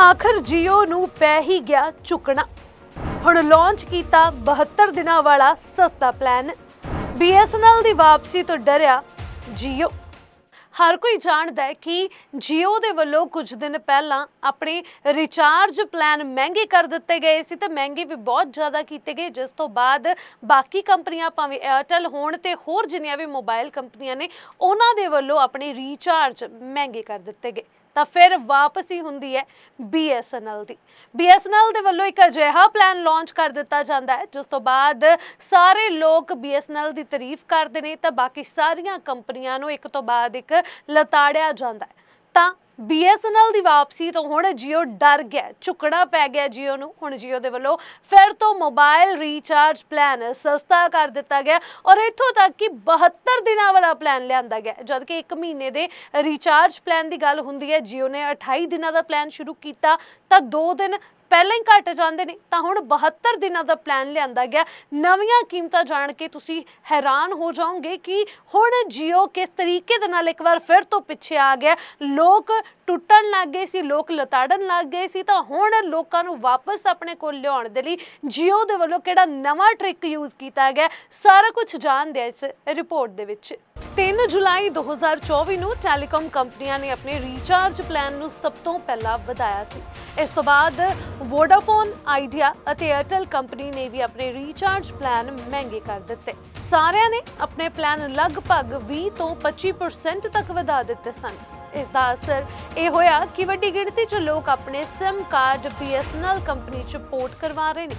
ਆਖਰ ਜੀਓ ਨੂੰ ਪੈ ਹੀ ਗਿਆ ਚੁੱਕਣਾ। ਹੁਣ ਲਾਂਚ ਕੀਤਾ 72 ਦਿਨਾਂ ਵਾਲਾ ਸਸਤਾ ਪਲਾਨ BSNL ਦੀ ਵਾਪਸੀ ਤੋਂ ਡਰਿਆ ਜੀਓ। ਹਰ ਕੋਈ ਜਾਣਦਾ ਹੈ ਕਿ Jio ਦੇ ਵੱਲੋਂ ਕੁਝ ਦਿਨ ਪਹਿਲਾਂ ਆਪਣੇ ਰਿਚਾਰਜ ਪਲਾਨ ਮਹਿੰਗੇ ਕਰ ਦਿੱਤੇ ਗਏ ਸੀ ਤੇ ਮਹਿੰਗੇ ਵੀ ਬਹੁਤ ਜ਼ਿਆਦਾ ਕੀਤੇ ਗਏ, ਜਿਸ ਤੋਂ ਬਾਅਦ ਬਾਕੀ ਕੰਪਨੀਆਂ ਭਾਵੇਂ Airtel ਹੋਣ ਤੇ ਹੋਰ ਜਿੰਨੀਆਂ ਵੀ ਮੋਬਾਈਲ ਕੰਪਨੀਆਂ ਨੇ, ਉਹਨਾਂ ਦੇ ਵੱਲੋਂ ਆਪਣੇ ਰੀਚਾਰਜ ਮਹਿੰਗੇ ਕਰ ਦਿੱਤੇ ਗਏ। ਤਾਂ ਫਿਰ ਵਾਪਸੀ ਹੁੰਦੀ ਹੈ BSNL ਦੀ। BSNL ਦੇ ਵੱਲੋਂ ਇੱਕ ਅਜਿਹਾ ਪਲਾਨ ਲਾਂਚ ਕਰ ਦਿੱਤਾ ਜਾਂਦਾ ਹੈ, ਜਿਸ ਤੋਂ ਬਾਅਦ ਸਾਰੇ ਲੋਕ BSNL ਦੀ ਤਾਰੀਫ ਕਰਦੇ ਨੇ ਤਾਂ ਬਾਕੀ ਸਾਰੀਆਂ ਕੰਪਨੀਆਂ ਨੂੰ ਇੱਕ ਤੋਂ ਬਾਅਦ ਇੱਕ ਲਤਾੜਿਆ ਜਾਂਦਾ ਹੈ। ਤਾਂ BSNL ਦੀ ਵਾਪਸੀ ਤੋਂ ਹੁਣ Jio ਡਰ ਗਿਆ ਝੁਕਣਾ ਪੈ ਗਿਆ Jio ਨੂੰ। ਹੁਣ Jio ਦੇ ਵੱਲੋਂ ਫਿਰ ਤੋਂ ਮੋਬਾਈਲ ਰੀਚਾਰਜ ਪਲਾਨ ਸਸਤਾ ਕਰ ਦਿੱਤਾ ਗਿਆ ਔਰ ਇੱਥੋਂ ਤੱਕ ਕਿ 72 ਦਿਨਾਂ ਵਾਲਾ ਪਲਾਨ ਲਿਆਂਦਾ ਗਿਆ ਜਦਕਿ 1 ਮਹੀਨੇ ਦੇ ਰੀਚਾਰਜ ਪਲਾਨ ਦੀ ਗੱਲ ਹੁੰਦੀ ਹੈ Jio ਨੇ 28 ਦਿਨਾਂ ਦਾ ਪਲਾਨ ਸ਼ੁਰੂ ਕੀਤਾ ਤਾਂ 2 ਦਿਨ ਪਹਿਲਾਂ ਹੀ ਘਟ ਜਾਂਦੇ ਨੇ, ਤਾਂ ਹੁਣ 72 ਦਿਨਾਂ ਦਾ ਪਲਾਨ ਲਿਆਂਦਾ ਗਿਆ। ਨਵੀਆਂ ਕੀਮਤਾਂ ਜਾਣ ਕੇ ਤੁਸੀਂ ਹੈਰਾਨ ਹੋ ਜਾਓਗੇ ਕਿ ਹੁਣ Jio ਕਿਸ ਤਰੀਕੇ ਦੇ ਨਾਲ ਇੱਕ ਵਾਰ ਫਿਰ ਤੋਂ ਪਿੱਛੇ ਆ ਗਿਆ। ਲੋਕ ਟੁੱਟਣ ਲੱਗ ਗਏ ਸੀ, ਲੋਕ ਲਤਾੜਨ ਲੱਗ ਗਏ ਸੀ, ਤਾਂ ਹੁਣ ਲੋਕਾਂ ਨੂੰ ਵਾਪਸ ਆਪਣੇ ਕੋਲ ਲਿਆਉਣ ਦੇ ਲਈ Jio ਦੇ ਵੱਲੋਂ ਕਿਹੜਾ ਨਵਾਂ ਟ੍ਰਿਕ ਯੂਜ਼ ਕੀਤਾ ਗਿਆ, ਸਾਰਾ ਕੁਝ ਜਾਣਦੇ ਆ ਇਸ ਰਿਪੋਰਟ ਦੇ ਵਿੱਚ। 3 ਜੁਲਾਈ 2024 ਨੂੰ ਟੈਲੀਕਾਮ ਕੰਪਨੀਆਂ ਨੇ ਆਪਣੇ ਰੀਚਾਰਜ ਪਲਾਨ ਨੂੰ ਸਭ ਤੋਂ ਪਹਿਲਾਂ ਵਧਾਇਆ ਸੀ। ਇਸ ਤੋਂ ਬਾਅਦ ਵੋਡਾਫੋਨ ਆਈਡੀਆ ਅਤੇ ਏਅਰਟੈਲ ਕੰਪਨੀ ਨੇ ਵੀ ਆਪਣੇ ਰੀਚਾਰਜ ਪਲਾਨ ਮਹਿੰਗੇ ਕਰ ਦਿੱਤੇ। ਸਾਰਿਆਂ ਨੇ ਆਪਣੇ ਪਲਾਨ ਲਗਭਗ 20 ਤੋਂ 25% ਤੱਕ ਵਧਾ ਦਿੱਤੇ ਸਨ। ਇਸ ਦਾ ਅਸਰ ਇਹ ਹੋਇਆ ਕਿ ਵੱਡੀ ਗਿਣਤੀ 'ਚ ਲੋਕ ਆਪਣੇ SIM ਕਾਰਡ BSNL ਕੰਪਨੀ 'ਚ ਪੋਰਟ ਕਰਵਾ ਰਹੇ ਨੇ।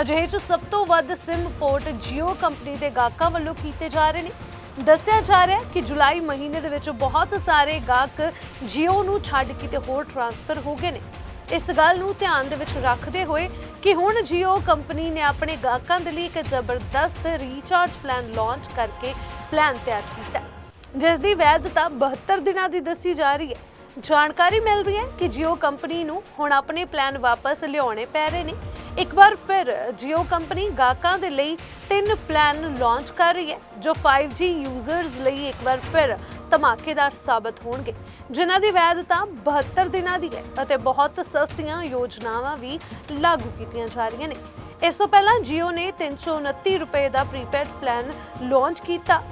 ਅਜਿਹੇ 'ਚ ਸਭ ਤੋਂ ਵੱਧ SIM ਪੋਰਟ Jio ਕੰਪਨੀ ਦੇ ਗਾਹਕਾਂ ਵੱਲੋਂ ਕੀਤੇ ਜਾ ਰਹੇ ਨੇ। ਦੱਸਿਆ ਜਾ ਰਿਹਾ ਹੈ ਕਿ ਜੁਲਾਈ ਮਹੀਨੇ ਦੇ ਵਿੱਚ ਬਹੁਤ ਸਾਰੇ ਗਾਹਕ Jio ਨੂੰ ਛੱਡ ਕਿਤੇ ਹੋਰ ਟ੍ਰਾਂਸਫਰ ਹੋ ਗਏ ਨੇ। ਇਸ ਗੱਲ ਨੂੰ ਧਿਆਨ ਦੇ ਵਿੱਚ ਰੱਖਦੇ ਹੋਏ ਕਿ ਹੁਣ Jio ਕੰਪਨੀ ਨੇ ਆਪਣੇ ਗਾਹਕਾਂ ਦੇ ਲਈ ਇੱਕ ਜ਼ਬਰਦਸਤ ਰੀਚਾਰਜ ਪਲਾਨ ਲਾਂਚ ਕਰਕੇ ਪਲਾਨ ਤਿਆਰ ਕੀਤਾ ਜਿਸ ਦੀ ਵੈਧਤਾ 72 ਦਿਨਾਂ ਦੀ ਦੱਸੀ ਜਾ ਰਹੀ ਹੈ। ਜਾਣਕਾਰੀ ਮਿਲ ਰਹੀ ਹੈ ਕਿ Jio ਕੰਪਨੀ ਨੂੰ ਹੁਣ ਆਪਣੇ ਪਲਾਨ ਵਾਪਸ ਲਿਆਉਣੇ ਪੈ ਰਹੇ ਨੇ। ਇੱਕ ਵਾਰ ਫਿਰ Jio ਕੰਪਨੀ ਗਾਹਕਾਂ ਦੇ ਲਈ ਤਿੰਨ ਪਲਾਨ ਲਾਂਚ ਕਰ ਰਹੀ ਹੈ, ਜੋ 5G ਯੂਜ਼ਰਸ ਲਈ ਇੱਕ ਵਾਰ ਫਿਰ ਧਮਾਕੇਦਾਰ ਸਾਬਤ ਹੋਣਗੇ। ਜਿਨ੍ਹਾਂ ਦੀ ਵੈਧਤਾ 72 ਦਿਨਾਂ ਦੀ ਹੈ ਅਤੇ ਬਹੁਤ ਸਸਤੀਆਂ ਯੋਜਨਾਵਾਂ ਵੀ ਲਾਗੂ ਕੀਤੀਆਂ ਜਾ ਰਹੀਆਂ ਨੇ। ਇਸ ਤੋਂ ਪਹਿਲਾਂ Jio ਨੇ 329 ਰੁਪਏ ਦਾ ਪ੍ਰੀਪੇਡ ਪਲਾਨ ਲਾਂਚ ਕੀਤਾ।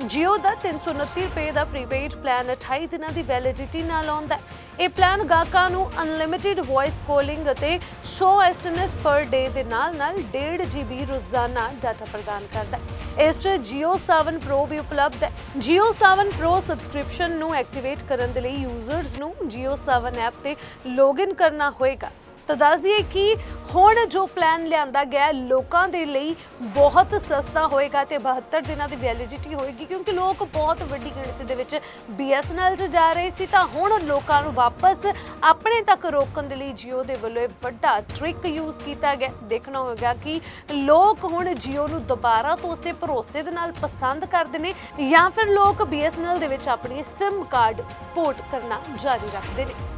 Jio ਦਾ 329 ਰੁਪਏ ਦਾ ਪ੍ਰੀਪੇਡ ਪਲਾਨ 28 ਦਿਨਾਂ ਦੀ ਵੈਲਿਡਿਟੀ ਨਾਲ ਆਉਂਦਾ ਹੈ। ਇਹ ਪਲਾਨ ਗਾਹਕਾਂ ਨੂੰ ਅਨਲਿਮਿਟਿਡ ਵੌਇਸ ਕਾਲਿੰਗ ਅਤੇ 100 SMS ਪਰ ਡੇ ਦੇ ਨਾਲ ਨਾਲ 1.5 GB ਰੋਜ਼ਾਨਾ ਡਾਟਾ ਪ੍ਰਦਾਨ ਕਰਦਾ ਹੈ। ਇਸ 'ਚ Jio 7 Pro ਵੀ ਉਪਲਬਧ ਹੈ। Jio 7 Pro ਸਬਸਕ੍ਰਿਪਸ਼ਨ ਨੂੰ ਐਕਟੀਵੇਟ ਕਰਨ ਦੇ ਲਈ ਯੂਜ਼ਰਸ ਨੂੰ Jio 7 ਐਪ ਤੇ ਲੌਗਇਨ ਕਰਨਾ ਹੋਏਗਾ। ਤਾਂ ਦੱਸ ਦਈਏ ਕਿ ਹੁਣ ਜੋ ਪਲਾਨ ਲਿਆਂਦਾ ਗਿਆ ਲੋਕਾਂ ਦੇ ਲਈ ਬਹੁਤ ਸਸਤਾ ਹੋਏਗਾ ਤੇ 72 ਦਿਨਾਂ ਦੀ ਵੈਲਿਡਿਟੀ ਹੋਏਗੀ ਕਿਉਂਕਿ ਲੋਕ ਬਹੁਤ ਵੱਡੀ ਗਿਣਤੀ ਦੇ ਵਿੱਚ BSNL 'ਚ ਜਾ ਰਹੇ ਸੀ ਤਾਂ ਹੁਣ ਲੋਕਾਂ ਨੂੰ ਵਾਪਸ ਆਪਣੇ ਤੱਕ ਰੋਕਣ ਦੇ ਲਈ Jio ਦੇ ਵੱਲੋਂ ਇਹ ਵੱਡਾ ਟ੍ਰਿਕ ਯੂਜ਼ ਕੀਤਾ ਗਿਆ। ਦੇਖਣਾ ਹੋਵੇਗਾ ਕਿ ਲੋਕ ਹੁਣ Jio ਨੂੰ ਦੁਬਾਰਾ ਤੋਂ ਉਸੇ ਭਰੋਸੇ ਦੇ ਨਾਲ ਪਸੰਦ ਕਰਦੇ ਨੇ ਜਾਂ ਫਿਰ ਲੋਕ BSNL ਦੇ ਵਿੱਚ ਆਪਣੀ SIM ਕਾਰਡ ਪੋਰਟ ਕਰਨਾ ਜਾਰੀ ਰੱਖਦੇ ਨੇ।